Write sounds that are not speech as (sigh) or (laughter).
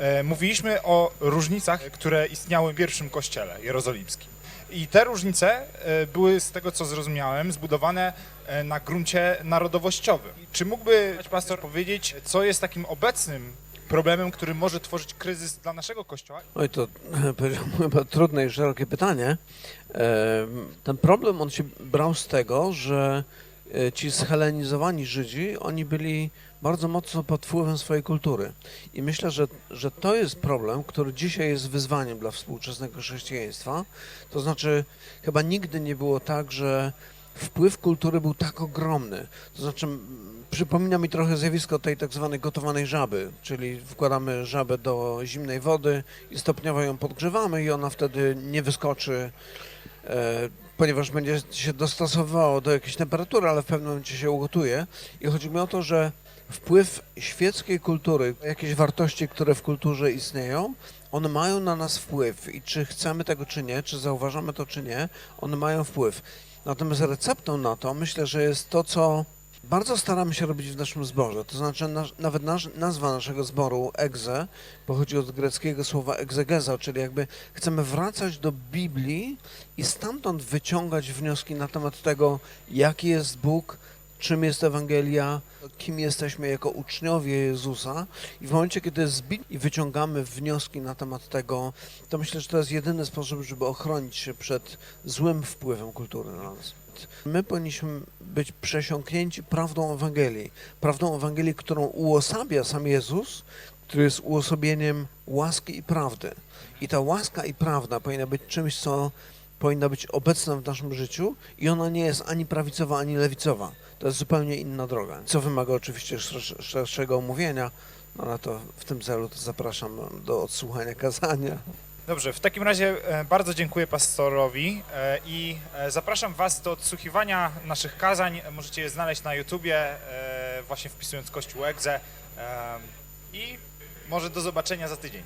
e, mówiliśmy o różnicach, które istniały w pierwszym kościele jerozolimskim. I te różnice e, były, z tego co zrozumiałem, zbudowane e, na gruncie narodowościowym. Czy mógłby pastor powiedzieć, co jest takim obecnym problemem, który może tworzyć kryzys dla naszego kościoła? Oj, to (laughs) powiedziałbym, trudne i szerokie pytanie. Ten problem, on się brał z tego, że ci schelenizowani Żydzi, oni byli bardzo mocno pod wpływem swojej kultury. I myślę, że, że to jest problem, który dzisiaj jest wyzwaniem dla współczesnego chrześcijaństwa. To znaczy, chyba nigdy nie było tak, że wpływ kultury był tak ogromny. To znaczy, przypomina mi trochę zjawisko tej tak zwanej gotowanej żaby, czyli wkładamy żabę do zimnej wody i stopniowo ją podgrzewamy i ona wtedy nie wyskoczy, e, ponieważ będzie się dostosowało do jakiejś temperatury, ale w pewnym momencie się ugotuje. I chodzi mi o to, że wpływ świeckiej kultury, jakieś wartości, które w kulturze istnieją, one mają na nas wpływ i czy chcemy tego czy nie, czy zauważamy to czy nie, one mają wpływ. Natomiast receptą na to myślę, że jest to, co bardzo staramy się robić w naszym zborze. To znaczy nasz, nawet nasz, nazwa naszego zboru egze pochodzi od greckiego słowa egzegeza, czyli jakby chcemy wracać do Biblii i stamtąd wyciągać wnioski na temat tego, jaki jest Bóg, czym jest Ewangelia, kim jesteśmy jako uczniowie Jezusa. I w momencie, kiedy zbi- i wyciągamy wnioski na temat tego, to myślę, że to jest jedyny sposób, żeby ochronić się przed złym wpływem kultury na nas. My powinniśmy być przesiąknięci prawdą Ewangelii. Prawdą Ewangelii, którą uosabia sam Jezus, który jest uosobieniem łaski i prawdy. I ta łaska i prawda powinna być czymś, co powinna być obecna w naszym życiu i ona nie jest ani prawicowa, ani lewicowa. To jest zupełnie inna droga, co wymaga oczywiście szersz- szerszego omówienia, no ale to w tym celu to zapraszam do odsłuchania kazania. Dobrze, w takim razie e, bardzo dziękuję pastorowi e, i e, zapraszam Was do odsłuchiwania naszych kazań. Możecie je znaleźć na YouTubie, właśnie wpisując Kościół Egze. I może do zobaczenia za tydzień.